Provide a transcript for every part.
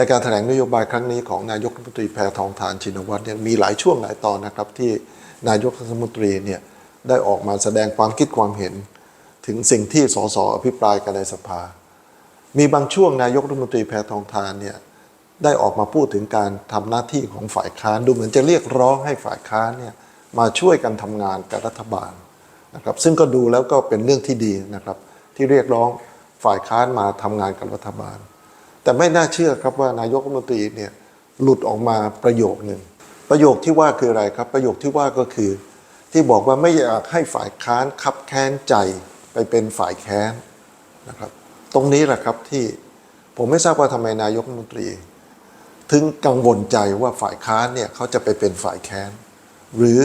ในการแถลงนโยบายครั้งนี้ของนายกรัฐมนตรีแพทองทานชินวัตรเนี่ยมีหลายช่วงหลายตอนนะครับที่นายกรัฐมนตรีเนี่ยได้ออกมาแสดงความคิดความเห็น ถึงสิ่งที่สสอภิปรายกันในสภา มีบางช่วงนายกรัฐมนตรีแพทองทานเนี่ยได้ออกมาพูดถึงการทำหน้าที่ของฝ่ายค้านดูเหมือนจะเรียกร้องให้ฝ่ายค้านเนี่ยมาช่วยกันทำงานกับรัฐบาลนะครับซึ่งก็ดูแล้วก็เป็นเรื่องที่ดีนะครับที่เรียกร้องฝ่ายค้านมาทำงานกับรัฐบาล แต่ไม่น่าเชื่อครับว่านายกรัฐมนตรีเนี่ยหลุดออกมาประโยคหนึ่งประโยคที่ว่าคืออะไรครับ ประโยคที่ว่าก็คือ ที่บอกว่าไม่อยากให้ฝ่ายค้านคับแค้นใจไปเป็นฝ่ายแค้นนะครับ ตรงนี้แหละครับที่ผมไม่ทราบว่าทำไมนายกรัฐมนตรี ถึงกังวลใจว่าฝ่ายค้านเนี่ยเขาจะไปเป็นฝ่ายแค้น หรือ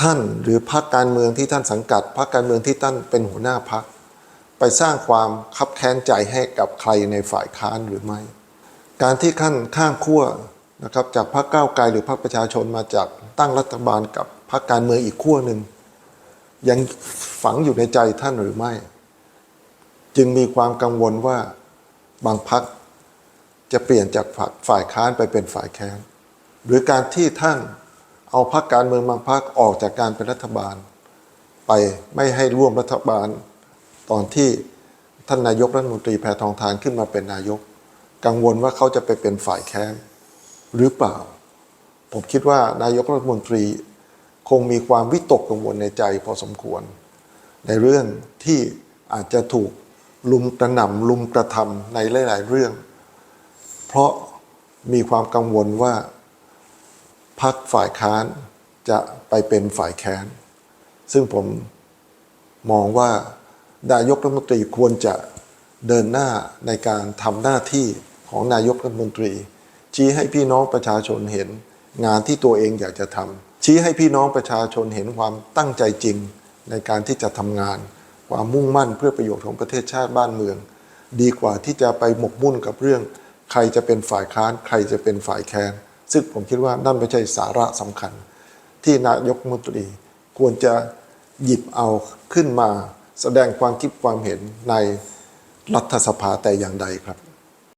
ท่านหรือพรรคการเมืองที่ท่านสังกัดพรรคการเมืองที่ท่านเป็นหัวหน้าพรรค ไปสร้างความคับแค้นใจให้กับใครในฝ่ายค้านหรือไม่ การที่ขั้นข้างขั้วนะครับจากพรรคก้าวไกลหรือพรรคประชาชนมาจากตั้งรัฐบาลกับพรรคการเมืองอีกขั้วหนึ่งยังฝังอยู่ในใจท่านหรือไม่ จึงมีความกังวลว่าบางพรรคจะเปลี่ยนจากฝ่ายฝ่ายค้านไปเป็นฝ่ายแค้นหรือการที่ท่านเอาพรรคการเมืองบางพรรคออกจากการเป็นรัฐบาล ไปไม่ให้ร่วมรัฐบาล ตอนที่ท่านนายกรัฐมนตรีแพทองทานขึ้นมาเป็นนายก กังวลว่าเขาจะไปเป็นฝ่ายแค้นหรือเปล่า ผมคิดว่านายกรัฐมนตรีคงมีความวิตกกังวลในใจพอสมควร ในเรื่องที่อาจจะถูกลุมกระหน่ำลุมกระทำในหลาย ๆ เรื่อง เพราะมีความกังวลว่าพรรคฝ่ายค้านจะไปเป็นฝ่ายแค้น ซึ่งผมมองว่า นายกรัฐมนตรีควรจะเดินหน้าในการทำหน้าที่ของนายกรัฐมนตรี ชี้ให้พี่น้องประชาชนเห็นงานที่ตัวเองอยากจะทำชี้ให้พี่น้องประชาชนเห็นความตั้งใจจริง ในการที่จะทำงาน ความมุ่งมั่นเพื่อประโยชน์ของประเทศชาติบ้านเมือง ดีกว่าที่จะไปหมกมุ่นกับเรื่อง ใครจะเป็นฝ่ายค้าน ใครจะเป็นฝ่ายแคนซึ่งผมคิดว่านั่นไม่ใช่สาระสำคัญ ที่นายกรัฐมนตรีควรจะหยิบเอาขึ้นมา แสดงความคิดความเห็นในรัฐสภาแต่อย่างใดครับ